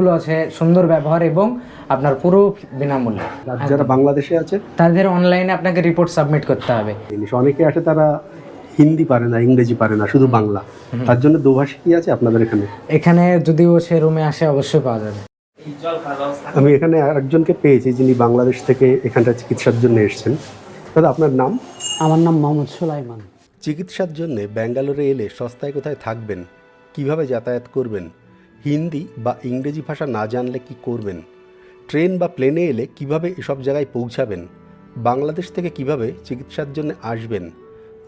গুলো আছে সুন্দর ব্যবহার এবং আপনার পুরো বিনামূল্যে। যারা বাংলাদেশে আছে? তাদের অনলাইনে আপনাকে রিপোর্ট সাবমিট করতে হবে। জিনিস অনেকে আছে তারা হিন্দি পারে না ইংরেজি পারে না শুধু বাংলা। তার জন্য দোভাষী কি আছে আপনাদের এখানে? এখানে যদিও সে রুমে আসে অবশ্যই পাওয়া যাবে। আমি এখানে আরেকজনকে পেয়েছি যিনি বাংলাদেশ থেকে এখানটা চিকিৎসার জন্য এসেছেন। দাদা আপনার নাম? আমার নাম মোহাম্মদ সুলাইমান। চিকিৎসার জন্য ব্যাঙ্গালোরে এলে সস্তায় কোথায় থাকবেন? কীভাবে যাতায়াত করবেন? হিন্দি বা ইংরেজি ভাষা না জানলে কি করবেন? ট্রেন বা প্লেনে এলে কীভাবে এসব জায়গায় পৌঁছাবেন? বাংলাদেশ থেকে কীভাবে চিকিৎসার জন্য আসবেন?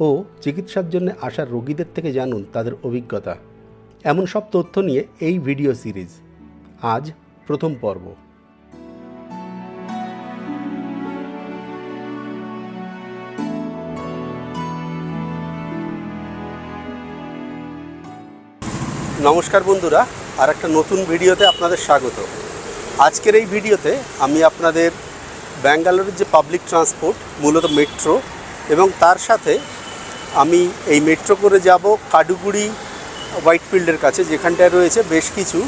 ও চিকিৎসার জন্য আসা রোগীদের থেকে জানুন তাদের অভিজ্ঞতা। এমন সব তথ্য নিয়ে এই ভিডিও সিরিজ। আজ প্রথম পর্ব। নমস্কার বন্ধুরা আর একটা নতুন ভিডিওতে আপনাদের স্বাগত। আজকের এই ভিডিওতে আমি আপনাদের ব্যাঙ্গালোরের যে পাবলিক ট্রান্সপোর্ট মূলত মেট্রো এবং তার সাথে আমি এই মেট্রো করে যাব কাডুগুড়ি হোয়াইটফিল্ডের কাছে, যেখানটায় রয়েছে বেশ কিছু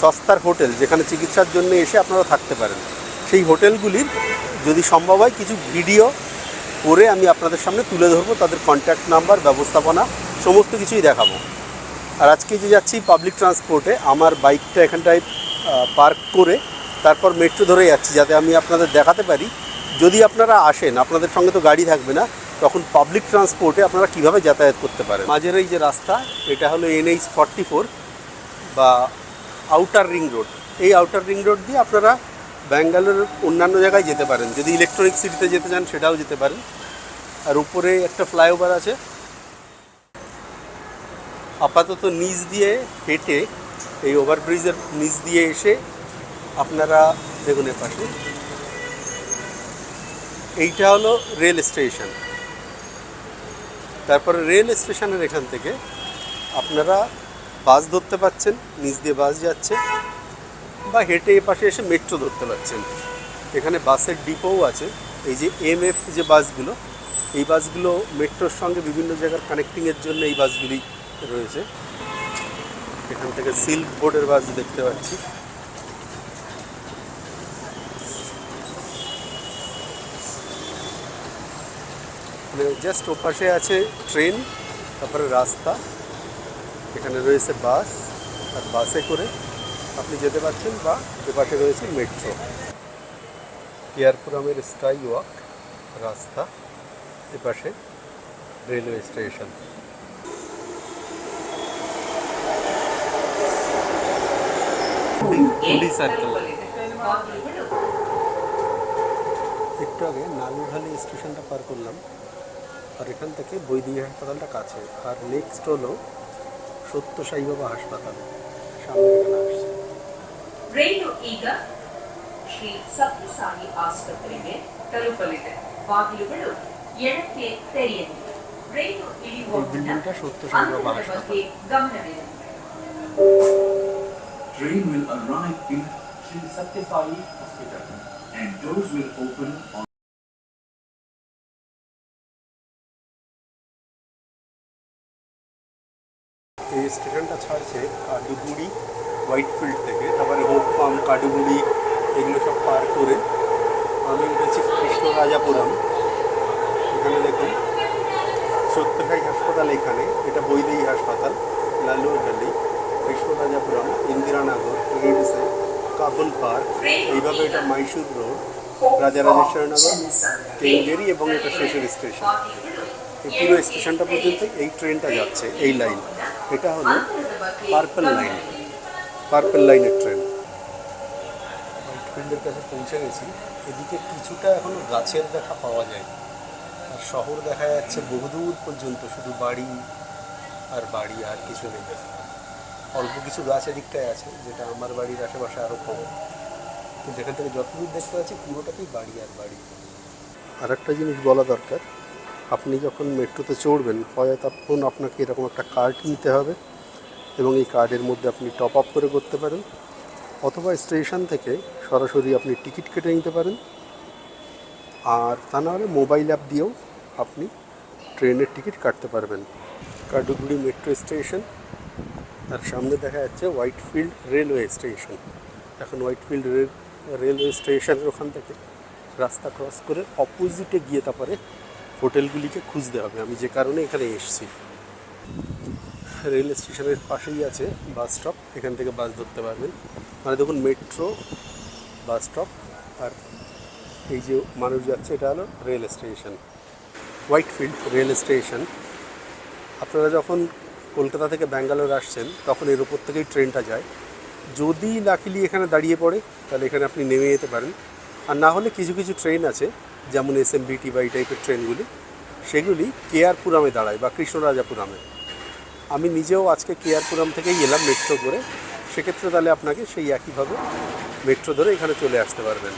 সস্তার হোটেল, যেখানে চিকিৎসার জন্য এসে আপনারা থাকতে পারেন। সেই হোটেলগুলির যদি সম্ভব হয় কিছু ভিডিও করে আমি আপনাদের সামনে তুলে ধরবো, তাদের কন্ট্যাক্ট নাম্বার ব্যবস্থাপনা, সমস্ত কিছুই দেখাবো। আর আজকে যে যাচ্ছি পাবলিক ট্রান্সপোর্টে আমার বাইকটা এখানটায় পার্ক করে তারপর মেট্রো ধরে যাচ্ছি, যাতে আমি আপনাদের দেখাতে পারি। যদি আপনারা আসেন, আপনাদের সঙ্গে তো গাড়ি থাকবে না, তখন পাবলিক ট্রান্সপোর্টে আপনারা কীভাবে যাতায়াত করতে পারেন? মাঝের এই যে রাস্তা, এটা হলো এনএইচ ফর্টি ফোর বা আউটার রিং রোড এই আউটার রিং রোড দিয়ে আপনারা ব্যাঙ্গালোরের অন্যান্য জায়গায় যেতে পারেন। যদি ইলেকট্রনিক সিটিতে যেতে চান, সেটাও যেতে পারেন। আর উপরে একটা ফ্লাইওভার আছে আপাতত নিচ দিয়ে হেঁটে এই ওভারব্রিজের নিচ দিয়ে এসে আপনারা দেখুন এ পাশে। এইটা হলো রেল স্টেশন। তারপরে রেল স্টেশনের এখান থেকে আপনারা বাস ধরতে পাচ্ছেন, নিচ দিয়ে বাস যাচ্ছে বা হেঁটে এ পাশে এসে মেট্রো ধরতে পারছেন এখানে বাসের ডিপোও আছে। এই যে এমএফ যে বাসগুলো, এই বাসগুলো মেট্রোর সঙ্গে বিভিন্ন জায়গার কানেক্টিংয়ের জন্য এই বাসগুলি রয়েছে। এখান থেকে সিল্ক বোর্ডের বাস দেখতে পাচ্ছি। জাস্ট ওপাশে আছে ট্রেন তারপরে রাস্তা। এখানে রয়েছে বাস, আর বাসে করে আপনি যেতে পারছেন বা এপাশে রয়েছে মেট্রো এয়ারপুরামের স্কাই ওয়াক রাস্তা, এপাশে রেলওয়ে স্টেশন পুলিশ সার্কেল একটু আগে নালুখালি স্টেশনটা পার করলাম আর এখান থেকে বৈদিক হাসপাতালটা কাছে আর নেক্সট হলো সত্য সাই বাবা হাসপাতাল সামনে এখানে আসছে ರೈಲು ಈಗ ಶ್ರೀ ಸತ್ಯಸಾಯಿ ಆಸ್ಪತ್ರೆಗೆ ತಲುಪಲಿದೆ ಬಾಗಿಲುಗಳು ಎಡಕ್ಕೆ ತೆರೆಯಲಿವೆ ರೈಲು ಇಳಿಯುವ এই ಮುನ್ನ বিল্ডিংটা সত্য সাই বাবা ಅಂಗಳದ হাসপাতাল ಬಗ್ಗೆ ಗಮನವಿರಲಿ Train will arrive in Sri Satya Sai Hospital. and doors will open on এই স্টেশনটা ছাড়ছে কাডুগুড়ি হোয়াইটফিল্ড থেকে। তারপরে হোপ ফার্ম কাডুগুড়ি এগুলো সব পার করে আমি উঠেছি কৃষ্ণরাজাপুরম। এখানে দেখুন সত্যসাই হাসপাতাল এখানে। এটা বৈদেহী হাসপাতাল লালুখালি কৃষ্ণরাজাপুরম, ইন্দিরানগর এইডসে কাবুল পার্ক, এইভাবে এটা মাইসুর রোড, রাজারাজেশ্বরনগর কেঙ্গেরি এবং এটা শেষের স্টেশন। এই পুরো স্টেশনটা পর্যন্ত এই ট্রেনটা যাচ্ছে, এই লাইন। এটা হলো পার্পল লাইন, পার্পল লাইনের ট্রেন। হোয়াইটফিল্ডের কাছে পৌঁছে গেছি। এদিকে কিছুটা এখনও গাছের দেখা পাওয়া যায়। আর শহর দেখা যাচ্ছে বহুদূর পর্যন্ত, শুধু বাড়ি আর বাড়ি আর কিছু নেই। অল্প কিছু গাছ এদিকটায় আছে, যেটা আমার বাড়ির আশেপাশে আরও কম। কিন্তু এখান থেকে যতদূর দেখতে পাচ্ছি, পুরোটাতেই বাড়ি আর বাড়ি। আর একটা জিনিস বলা দরকার, আপনি যখন মেট্রোতে চড়বেন, হয় তখন আপনাকে এরকম একটা কার্ড নিতে হবে, এবং এই কার্ডের মধ্যে আপনি টপ আপ করে করতে পারেন, অথবা স্টেশন থেকে সরাসরি আপনি টিকিট কেটে নিতে পারেন, আর তা নাহলে মোবাইল অ্যাপ দিয়েও আপনি ট্রেনের টিকিট কাটতে পারবেন। কাডুগুড়ি মেট্রো স্টেশন আর সামনে দেখা যাচ্ছে হোয়াইটফিল্ড রেলওয়ে স্টেশন এখন হোয়াইটফিল্ড রেল রেলওয়ে স্টেশনের ওখান থেকে রাস্তা ক্রস করে অপোজিটে গিয়ে তারপরে হোটেলগুলিকে খুঁজতে হবে। আমি যে কারণে এখানে এসেছি। রেল স্টেশনের পাশেই আছে বাস স্টপ এখান থেকে বাস ধরতে পারবেন। মানে দেখুন মেট্রো বাস স্টপ আর এই যে মানুষ যাচ্ছে, এটা হলো rail station Whitefield rail station আপনারা যখন কলকাতা থেকে ব্যাঙ্গালোর আসছেন, তখন এর ওপর থেকেই ট্রেনটা যায়। যদি লাকিলি এখানে দাঁড়িয়ে পড়ে, তাহলে এখানে আপনি নেমে যেতে পারেন। আর না হলে কিছু কিছু ট্রেন আছে, যেমন এস এম বিটি বা এই টাইপের ট্রেনগুলি। সেগুলি কেয়ারপুরামে দাঁড়ায় বা কৃষ্ণরাজাপুরামে। আমি নিজেও আজকে কেয়ারপুরাম থেকেই এলাম মেট্রো করে। সেক্ষেত্রে তাহলে আপনাকে সেই একইভাবে মেট্রো ধরে এখানে চলে আসতে পারবেন।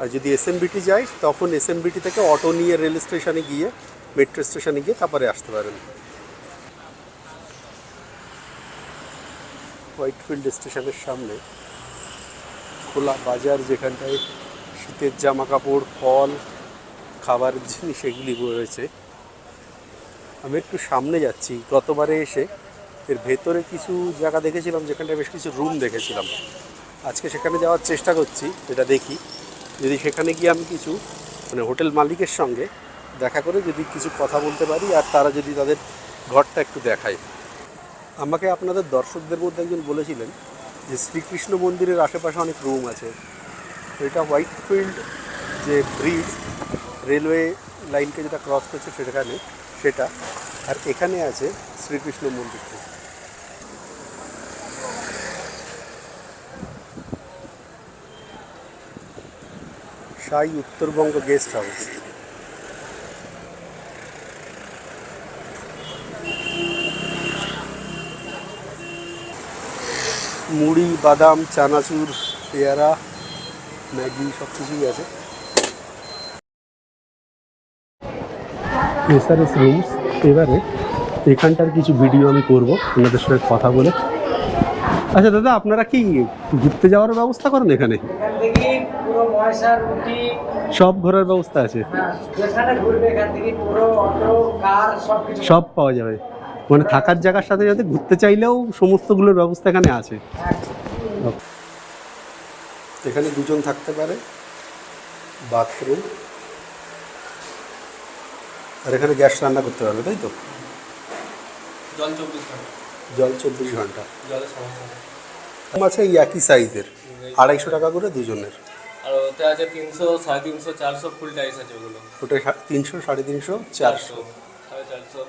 আর যদি এসএমবিটি যাই তখন এস এম এসএমবিটি থেকে অটো নিয়ে রেল স্টেশনে গিয়ে মেট্রো স্টেশনে গিয়ে তারপরে আসতে পারেন। হোয়াইটফিল্ড স্টেশনের সামনে খোলা বাজার যেখানটায় শীতের জামা কাপড় ফল খাবারের জিনিস এগুলি রয়েছে। আমি একটু সামনে যাচ্ছি। গতবারে এসে এর ভেতরে কিছু জায়গা দেখেছিলাম, যেখানটায় বেশ কিছু রুম দেখেছিলাম। আজকে সেখানে যাওয়ার চেষ্টা করছি, এটা দেখি। যদি সেখানে গিয়ে আমি কিছু মানে হোটেল মালিকের সঙ্গে দেখা করে যদি কিছু কথা বলতে পারি আর তারা যদি তাদের ঘরটা একটু দেখায়। আমাকে আপনাদের দর্শকদের মধ্যে একজন বলেছিলেন যে শ্রীকৃষ্ণ মন্দিরের আশেপাশে অনেক রুম আছে। তো এটা হোয়াইটফিল্ড যে ব্রিজ, রেলওয়ে লাইনকে যেটা ক্রস করছে সেখানে, সেটা। আর এখানে আছে শ্রীকৃষ্ণ মন্দিরটা সাই উত্তরবঙ্গ গেস্ট হাউস। মুড়ি বাদাম চানাচুর পেয়ারা ম্যাগি সব কিছুই আছে। এসআরএস রুমস এবারে এখানটার কিছু ভিডিও আমি করব ওনাদের সঙ্গে কথা বলে। আচ্ছা দাদা আপনারা কি ঘুরতে যাওয়ার ব্যবস্থা করেন এখানে? এখান থেকে পুরো ময়সা রুটি সব ঘোরার ব্যবস্থা আছে হ্যাঁ, সব পাওয়া যাবে। মানে থাকার জায়গার সাথে সাথে ঘুরতে চাইলেও সমস্তগুলোর ব্যবস্থা এখানে আছে। এখানে দুজন থাকতে পারে বাথরুম আর এখানে গ্যাস রান্না করতে পারবে তাই তো? জল চব্বিশ ঘণ্টা। জল চব্বিশ ঘণ্টা। আছে এই একই সাইজের আড়াইশো টাকা করে দুজনের। আর ওতে আছে তিনশো সাড়ে তিনশো চারশো ফুল টাইস আছে ওগুলো। ওটা তিনশো সাড়ে তিনশো চারশো।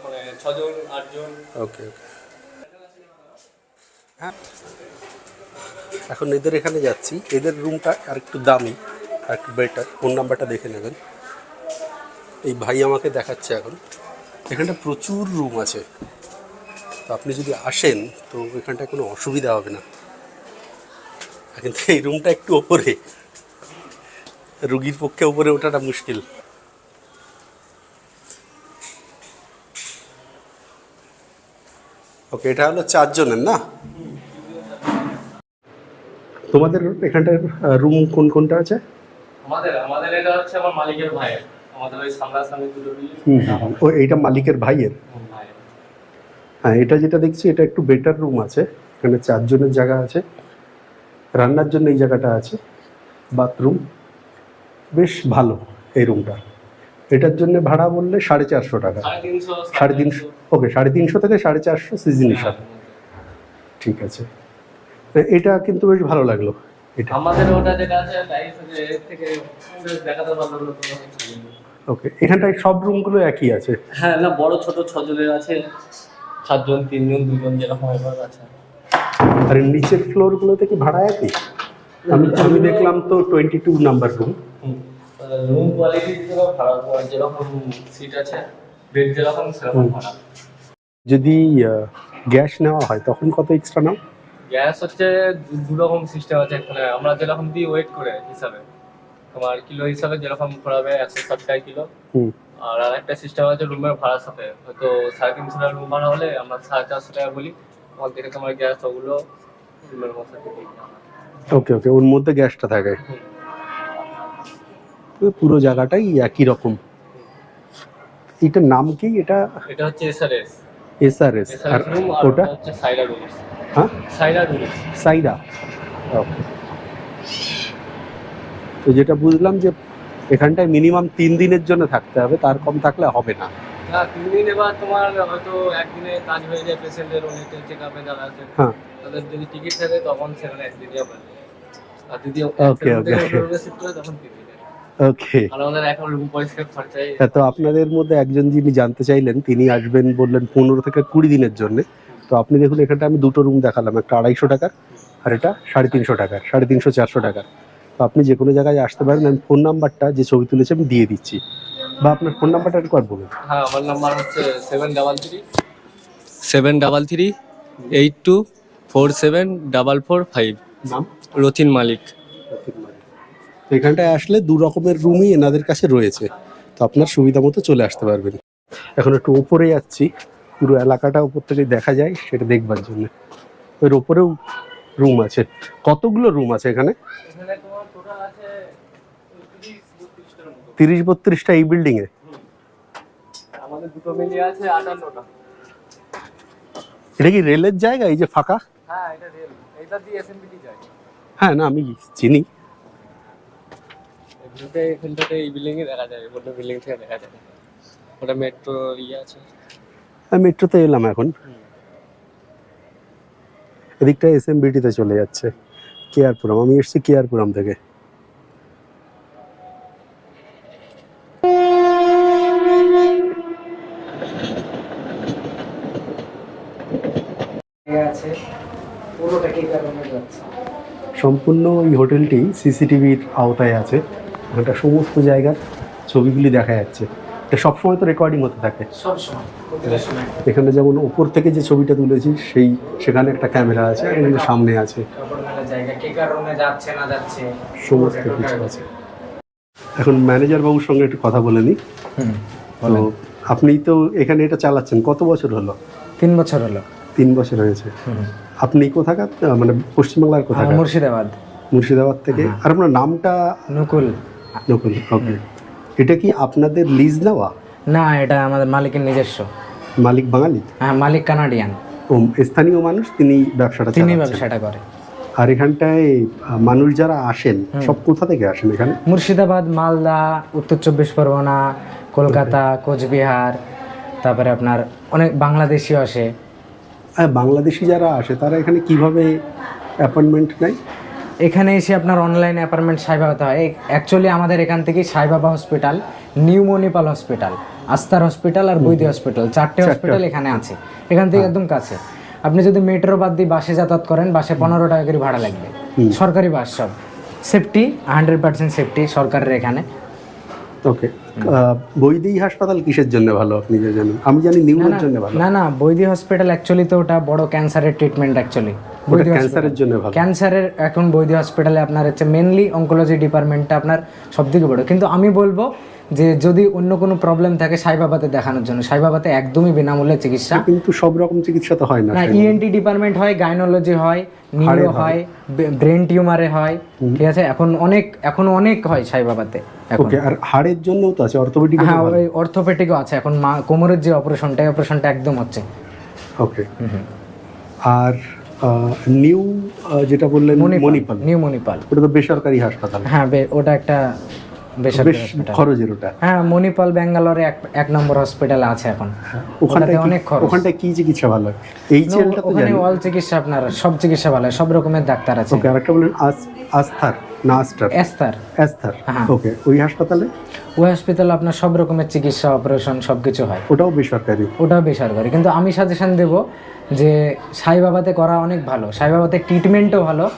মানে ওকে ওকে। হ্যাঁ। এখন এদের এখানে যাচ্ছি। এদের রুমটা আর একটু দামি আর একটু বেটার ফোন নাম্বারটা দেখে নেবেন। এই ভাই আমাকে দেখাচ্ছে এখন। এখানটা প্রচুর রুম আছে। তো আপনি যদি আসেন, তো এখানটায় কোনো অসুবিধা হবে না। কিন্তু এই রুমটা একটু ওপরে। রুগীর পক্ষে ওপরে ওঠাটা মুশকিল। ওকে এটা হলো চারজনের না? তোমাদের এখানটার রুম কোন কোনটা আছে? আমাদের আমাদের এটা হচ্ছে আমার মালিকের ভাইয়ের। আমাদের ওই সামনাসামনি দুটো ও এইটা মালিকের ভাইয়ের? হ্যাঁ এটা যেটা দেখছি এটা একটু বেটার রুম আছে। এখানে চারজনের জায়গা আছে। রান্নার জন্য এই জায়গাটা আছে। বাথরুম বেশ ভালো এই রুমটা এটার জন্য ভাড়া বললে সাড়ে চারশো টাকা। সাড়ে তিনশো ওকে সাড়ে তিনশো থেকে সাড়ে চারশো সিজন হিসাবে ঠিক আছে। এটা কিন্তু বেশ ভালো লাগল। এটা আমাদের ওটা যেটা আছে থেকে দেখাতে। ওকে এখানটায় সব রুমগুলো একই আছে? হ্যাঁ না বড় ছোট ছজনের আছে। সাতজন তিনজন দুজন যেরকম এবার আছে। আর নিচের ফ্লোরগুলোতে কি ভাড়া একই? আমি আমি দেখলাম তো twenty two number room room quality যেরকম খারাপ যেরকম সিট আছে বেড যেরকম সেরকম খারাপ। যদি গ্যাস নেওয়া হয় তখন কত এক্সট্রা নাও? গ্যাস হচ্ছে দু- রকম সিস্টেম আছে এখানে আমরা যেরকম দিই ওয়েট করে হিসাবে। তোমার কিলো হিসাবে যেরকম ভরাবে একশো ষাট টাকা কিলো হুম। আর একটা সিস্টেম আছে রুমের ভাড়ার সাথে। হয়তো সাড়ে তিনশো টাকা রুম ভাড়া হলে আমরা সাড়ে চারশো টাকা বলি। ওখান থেকে তোমার গ্যাস ওগুলো রুমের মধ্যে আমরা। ওকে ওকে ওর মধ্যে গ্যাসটা থাকে। পুরো জায়গাটাই একই রকম। এটার নাম কি? এটা এটা হচ্ছে এসআরএস এসআরএস আর ওটা হচ্ছে সাইরা রুম হ্যাঁ? সাইরা রুম সাইডা ওকে তো যেটা বুঝলাম যে এখানটায় মিনিমাম তিন দিনের জন্য থাকতে হবে তার কম থাকলে হবে না। না তিন দিন এবার তোমার হয়তো একদিনে কাজ হয়ে যায় পেশেন্টের অনেকে চেক আপে যারা আছে হ্যাঁ। তাদের যদি টিকিট থাকে তখন সেখানে একদিনই হবে আর যদি Okay, okay. শিফট করে তখন ওকে খরচাই তো আপনাদের মধ্যে একজন যিনি জানতে চাইলেন তিনি আসবেন বললেন পনেরো থেকে কুড়ি দিনের জন্য। তো আপনি দেখুন এখানটা আমি দুটো রুম দেখালাম একটা আড়াইশো টাকার আর এটা সাড়ে তিনশো টাকার সাড়ে তিনশো চারশো টাকার। তো আপনি যে কোনো জায়গায় আসতে পারেন আমি ফোন নাম্বারটা যে ছবি তুলেছে আমি দিয়ে দিচ্ছি। বা আপনার ফোন নাম্বারটা একবার বলুন। হ্যাঁ আমার নাম্বার হচ্ছে seven double three seven double three eight two four seven double four five নাম? রথিন মালিক। তো এখানটায় আসলে দু রকমের রুমই এনাদের কাছে রয়েছে। তো আপনার সুবিধা মতো চলে আসতে পারবেন। এখন একটু ওপরে যাচ্ছি। পুরো এলাকাটা উপর থেকে দেখা যায় সেটা দেখবার জন্য। এর ওপরেও রুম আছে। কতগুলো রুম আছে এখানে? তিরিশ তিরিশ বত্রিশটা এই বিল্ডিং এ? আমাদের দুটো মিলিয়ে আছে আটান্নটা। এটা কি রেলের জায়গা? এই যে ফাঁকা? হ্যাঁ হ্যাঁ না আমি চিনি। এমনিতে এখানটাতে এই বিল্ডিং এ দেখা যায় গোটা বিল্ডিং থেকে দেখা যায়। ওটা মেট্রো ইয়ে আছে। আমি মেট্রোতে এলাম এখন। এদিকটা এস এম বিটিতে চলে যাচ্ছে কেয়ারপুরম আমি এসেছি কেয়ারপুরম থেকে। সম্পূর্ণ এই হোটেলটি সিসিটিভির আওতায় আছে। ওখানটা সমস্ত জায়গার ছবিগুলি দেখা যাচ্ছে। এটা সবসময় তো রেকর্ডিং হতে থাকে। সব সময় প্রতিটা সময় এখানে যেমন ওপর থেকে যে ছবিটা তুলেছি সেই সেখানে একটা ক্যামেরা আছে এখানে সামনে আছে। কাপড় মেলা জায়গা কে কারণে যাচ্ছে না যাচ্ছে। সমস্ত কিছু আছে। এখন ম্যানেজার বাবুর সঙ্গে একটু কথা বলে নিই। হুম তো আপনি তো এখানে এটা চালাচ্ছেন কত বছর হলো? তিন বছর হলো। তিন বছর হয়েছে। আপনি কোথাকার? মানে পশ্চিমবাংলার কোথাকার? মুর্শিদাবাদ। মুর্শিদাবাদ থেকে। আর আপনার নামটা? নকুল। নকুল ওকে এটা কি আপনাদের লিজ নেওয়া? না এটা আমাদের মালিকের নিজস্ব। মালিক বাঙালি? হ্যাঁ মালিক কানাডিয়ান ও স্থানীয় মানুষ তিনি ব্যবসাটা তিনি ব্যবসাটা করে। আর এখানটায় মানুষ যারা আসেন সব কোথা থেকে আসেন এখানে? মুর্শিদাবাদ মালদা উত্তর চব্বিশ পরগনা কলকাতা কোচবিহার তারপরে আপনার অনেক বাংলাদেশিও আসে। আর বাংলাদেশি যারা আসে তারা এখানে কীভাবে অ্যাপয়েন্টমেন্ট নেয়? এখানে এসে আপনার অনলাইন অ্যাপার্টমেন্ট সাইবাবাতে হয়। অ্যাকচুয়ালি আমাদের এখান থেকে Saibaba hospital new Manipal hospital Aster hospital আর বৈদি হসপিটাল চারটে হসপিটাল এখানে আছে। এখান থেকে একদম কাছে। আপনি যদি মেট্রো বাদ দিয়ে বাসে যাতায়াত করেন বাসে পনেরো টাকা করে ভাড়া লাগবে। সরকারি বাস সব। সেফটি হান্ড্রেড পার্সেন্ট সেফটি সরকারের এখানে। ওকে বৈদেহী হাসপাতাল কিসের জন্য ভালো আপনি যে জানেন? আমি জানি জন্য ভালো। না না বৈদি হসপিটাল অ্যাকচুয়ালি তো ওটা বড় ক্যান্সারের ট্রিটমেন্ট অ্যাকচুয়ালি ওটা ক্যান্সারের জন্য ভালো। ক্যান্সারের এখন বৈদ্য হসপিটালে আপনার হচ্ছে মেনলি অঙ্কোলজি ডিপার্টমেন্টটা আপনার সব থেকে বড়। কিন্তু আমি বলব যে যদি অন্য কোনো প্রবলেম থাকে সাইবাবাতে দেখানোর জন্য। সাইবাবাতে একদমই বিনামূল্যে চিকিৎসা। কিন্তু সব রকম চিকিৎসা তো হয় না ইএনটি ডিপার্টমেন্ট হয় গাইনোলজি হয় নিউরো হয়। ব্রেন টিউমারে হয় ঠিক আছে? এখন অনেক এখন অনেক হয় সাইবাবাতে ওকে আর হাড়ের জন্যও তো আছে অর্থোপেডিক হ্যাঁ ওই অর্থোপেটিকও আছে। এখন মা কোমরের যে অপারেশনটা অপারেশনটা একদম হচ্ছে। ওকে। আর নিউ যেটা বললেন মণিপাল নিউ মণিপাল। ওটা তো বেসরকারি হাসপাতাল। হ্যাঁ ওটা একটা বেসরকারি বেশ খরচের ওটা। হ্যাঁ মণিপাল ব্যাঙ্গালোরে এক এক নম্বর হসপিটাল আছে এখন। ওখানটায় ওটাতে অনেক খরচ। ওখানটায় কি চিকিৎসা ভালো হয়? এই চেলটা তো ওখানে জানি। অল চিকিৎসা আপনার সব চিকিৎসা ভালো হয় সব রকমের ডাক্তার আছে। ওকে আরেকটা বলেন আস্থার। না আস্টার এস্তার হ্যাঁ। ওকে ওই হাসপাতালে? ওই আপনার সব রকমের চিকিৎসা অপারেশন সব কিছু হয়। ওটাও বেসরকারি? ওটাও বেসরকারি। কিন্তু আমি সাজেশন দেব যে করা অনেক ভালো। ট্রিটমেন্টও ভালো।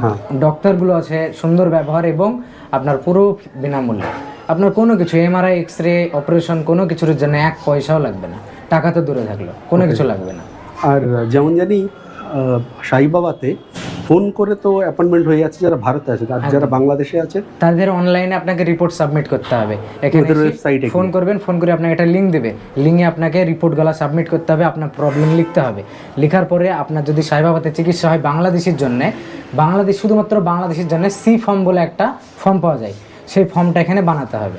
হ্যাঁ। ডক্টরগুলো আছে সুন্দর ব্যবহার এবং আপনার পুরো বিনামূল্যে। আপনার কোনো কিছু এমআরআই এক্স রে অপারেশন কোনো কিছুর জন্য এক পয়সাও লাগবে না। টাকা তো দূরে থাকল। কোনো কিছু লাগবে না। আর যেমন জানি সাইবাবাতে ফোন করে তো অ্যাপয়েন্টমেন্ট হয়ে যাচ্ছে যারা ভারতে আছে আর যারা বাংলাদেশে আছে। তাদের অনলাইনে আপনাকে রিপোর্ট সাবমিট করতে হবে। এখানে ওয়েবসাইটে ফোন করবেন ফোন করে আপনাকে একটা লিঙ্ক দেবে। লিঙ্কে আপনাকে রিপোর্টগুলো সাবমিট করতে হবে আপনার প্রবলেম লিখতে হবে। লেখার পরে আপনার যদি সাইবাবাতে চিকিৎসা হয় বাংলাদেশের জন্য বাংলাদেশ শুধুমাত্র বাংলাদেশের জন্য সি ফর্ম বলে একটা ফর্ম পাওয়া যায়। সেই ফর্মটা এখানে বানাতে হবে।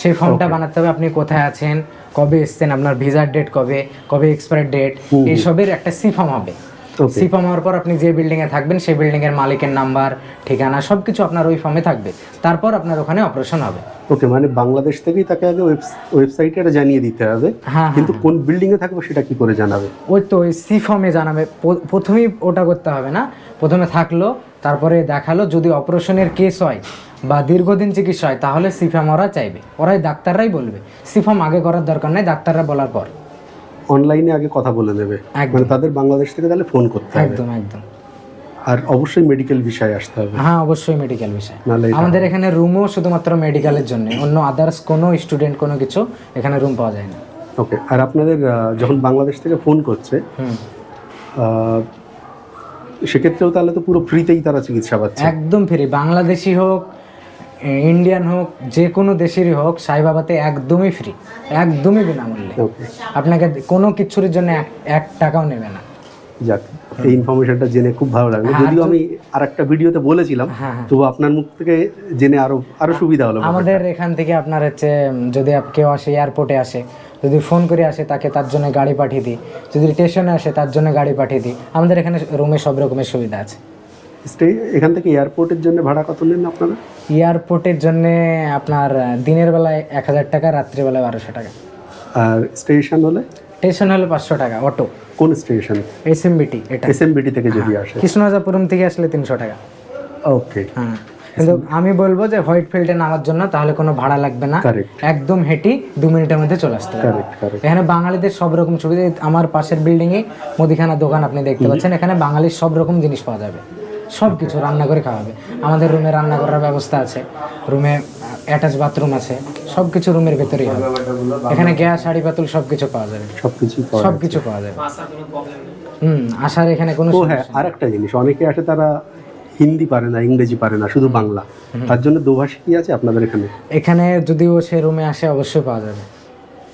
সেই ফর্মটা বানাতে হবে আপনি কোথায় আছেন কবে এসছেন আপনার ভিসার ডেট কবে কবে এক্সপায়ার ডেট এইসবের একটা সি ফর্ম হবে। Okay. সিফাম হওয়ার পর আপনি যে বিল্ডিংয়ে থাকবেন সেই বিল্ডিংয়ের মালিকের নাম্বার ঠিকানা সব কিছু আপনার ওই ফর্মে থাকবে। তারপর আপনার ওখানে অপারেশন হবে। ওকে মানে বাংলাদেশ থেকেই তাকে আগে ওয়েবসাইটে এটা জানিয়ে দিতে হবে। হ্যাঁ, কিন্তু কোন বিল্ডিং এ থাকবে সেটা কি করে জানাবে? ওই তো ওই সি ফর্মে জানাবে। প্রথমেই ওটা করতে হবে না। প্রথমে থাকল তারপরে দেখাল যদি অপারেশনের কেস হয় বা দীর্ঘদিন চিকিৎসা হয় তাহলে সিফাম ওরা চাইবে। ওরাই ডাক্তাররাই বলবে। সিফাম আগে করার দরকার নেই ডাক্তাররা বলার পর। অনলাইনে আগে কথা বলে নেবে। একদম। মানে তাদের বাংলাদেশ থেকে তাহলে ফোন করতে হবে। একদম একদম। আর অবশ্যই মেডিকেল বিষয়ে আসতে হবে। হ্যাঁ অবশ্যই মেডিকেল বিষয়। আমাদের এখানে রুমও শুধুমাত্র মেডিকেলের জন্য। অন্য আদার্স কোনো স্টুডেন্ট কোনো কিছু এখানে রুম পাওয়া যায় না। ওকে আর আপনাদের যখন বাংলাদেশ থেকে ফোন করছে সেক্ষেত্রেও তাহলে তো পুরো ফ্রিতেই তারা চিকিৎসা পাচ্ছে। একদম ফ্রি বাংলাদেশি হোক ইন্ডিয়ান হোক যে কোনো দেশেরই হোক সাইবাবাতে একদমই ফ্রি একদমই বিনামূল্যে। আপনাকে কোনো কিছুর জন্য এক টাকাও নেবে না। যাক এই ইনফরমেশনটা জেনে খুব ভালো লাগল। যদিও আমি আর একটা ভিডিওতে বলেছিলাম হ্যাঁ, হ্যাঁ। আপনার মুখ থেকে জেনে আরও আরও সুবিধা হলো আমাদের এখান থেকে আপনার হচ্ছে যদি কেউ আসে এয়ারপোর্টে আসে যদি ফোন করে আসে তাকে তার জন্য গাড়ি পাঠিয়ে দিই। যদি স্টেশনে আসে তার জন্য গাড়ি পাঠিয়ে দিই। আমাদের এখানে রুমে সব রকমের সুবিধা আছে। স্টে এখান থেকে এয়ারপোর্টের জন্য ভাড়া কত নেন আপনারা? এয়ারপোর্টের জন্য আপনার দিনের বেলায় এক হাজার টাকা রাত্রিবেলায় বারোশো টাকা। আর স্টেশন হলে? স্টেশন হলে পাঁচশো টাকা অটো কোন স্টেশন এসএমবিটি এটা। এসএমবিটি থেকে যদি আসে। কৃষ্ণরাজাপুরম থেকে আসলে তিনশো টাকা। ওকে হ্যাঁ কিন্তু আমি বলব যে হোয়াইট ফিল্ডে নামার জন্য তাহলে কোনো ভাড়া লাগবে না. একদম হেঁটি দু মিনিটের মধ্যে চলে আসতে পারবে এখানে বাঙালিদের সব রকম সুবিধা আমার পাশের বিল্ডিং এ মুদিখানা দোকান আপনি দেখতে পাচ্ছেন এখানে বাঙালির সব রকম জিনিস পাওয়া যাবে। সব কিছু রান্না করে খাওয়া হবে আমাদের রুমে রান্না করার ব্যবস্থা আছে। রুমে অ্যাটাচ বাথরুম আছে। সব কিছু রুমের ভেতরেই হবে। এখানে গ্যাস শাড়ি পাতুল সব কিছু পাওয়া যাবে। সব পাওয়া সব কিছু পাওয়া যাবে। হুম আসার এখানে কোনো হ্যাঁ আর একটা জিনিস অনেকে আসে তারা হিন্দি পারে না ইংরেজি পারে না শুধু বাংলা। তার জন্য দোভাষী কি আছে আপনাদের এখানে? এখানে যদিও সে রুমে আসে অবশ্যই পাওয়া যাবে।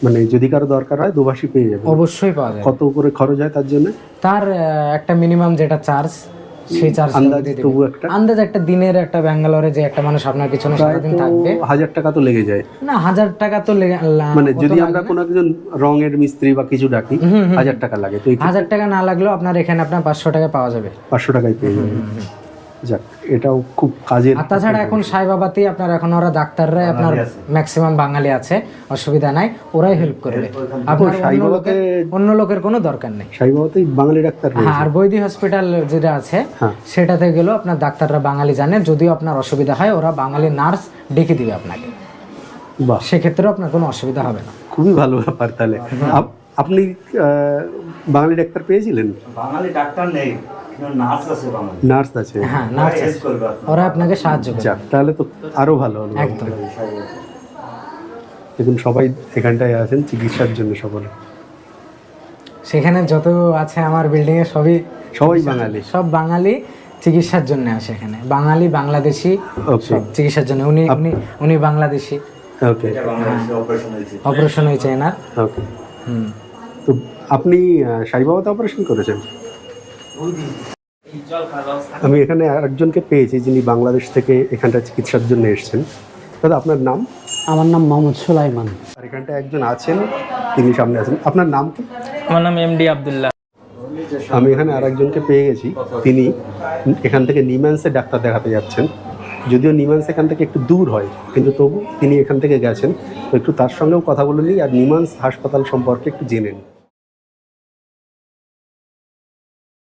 মানে যদি কারও দরকার হয় দোভাষী পেয়ে যাবে। অবশ্যই পাওয়া যাবে। কত করে খরচ হয় তার জন্য? তার একটা মিনিমাম যেটা চার্জ সেই চার্জ আন্দাজে তবু একটা আন্দাজ একটা দিনের একটা ব্যাঙ্গালোরে যে একটা মানুষ আপনার পিছনে সারাদিন থাকবে। হাজার টাকা তো লেগে যায়। না হাজার টাকা তো লেগে- মানে যদি আমরা কোনো একজন রঙের মিস্ত্রি বা কিছু ডাকি হাজার টাকা লাগে। তো হাজার টাকা না লাগলেও আপনার এখানে আপনার পাঁচশো টাকা পাওয়া যাবে। পাঁচশো টাকায় পেয়ে যাবে যাক এটাও খুব কাজের আর তাছাড়া এখন সাইবাবাতেই আপনার এখন ওরা ডাক্তাররাই আপনার ম্যাক্সিমাম বাঙালি আছে অসুবিধা নাই ওরাই হেল্প করবে। আপনার অন্য সাইবাবাতে লোকের অন্য লোকের কোনো দরকার নেই। সাইবাবাতেই বাঙালি ডাক্তার হ্যাঁ আর বৈদি হসপিটাল যেটা আছে হ্যাঁ। সেটাতে গেলেও আপনার ডাক্তাররা বাঙালি জানে যদিও আপনার অসুবিধা হয় ওরা বাঙালি নার্স ডেকে দিবে আপনাকে। বাহ। সেক্ষেত্রেও আপনার কোনো অসুবিধা হবে না। খুবই ভালো ব্যাপার তাহলে। আপনি আহ, বাঙালি ডাক্তার পেয়েছিলেন? বাঙালি ডাক্তার নেই। নার্স আছে নার্স আছে। হ্যাঁ ওরা আপনাকে। সাহায্য করবে। তাহলে তো আরও ভালো হলো একদম। দেখুন সবাই এখানটায় আছেন চিকিৎসার জন্য সকলে। সেখানে যত আছে আমার বিল্ডিং এ সবই সবাই বাঙালি। সব বাঙালি চিকিৎসার জন্য আসে এখানে। বাঙালি বাংলাদেশি ওকে চিকিৎসার জন্য। উনি উনি উনি বাংলাদেশি। ওকে বাংলাদেশে অপারেশন হয়েছে। এনার। ওকে হুম। তো আপনি সাইবাবাতে অপারেশন করেছেন? আমি এখানে আরেকজনকে পেয়েছি যিনি বাংলাদেশ থেকে এখানটা চিকিৎসার জন্য এসেছেন। দাদা আপনার নাম? আমার নাম মোহাম্মদ সুলাইমান। আর এখানটা একজন আছেন তিনি সামনে আছেন। আপনার নাম কি? আমার নাম এমডি আব্দুল্লাহ। আমি এখানে আরেকজনকে পেয়ে গেছি তিনি এখান থেকে নিম্যান্সে ডাক্তার দেখাতে যাচ্ছেন। যদিও নিমান্স এখান থেকে একটু দূর হয় কিন্তু তবু তিনি এখান থেকে গেছেন। তো একটু তার সঙ্গেও কথা বলে নিই আর নিমান্স হাসপাতাল সম্পর্কে একটু জেনে নিই।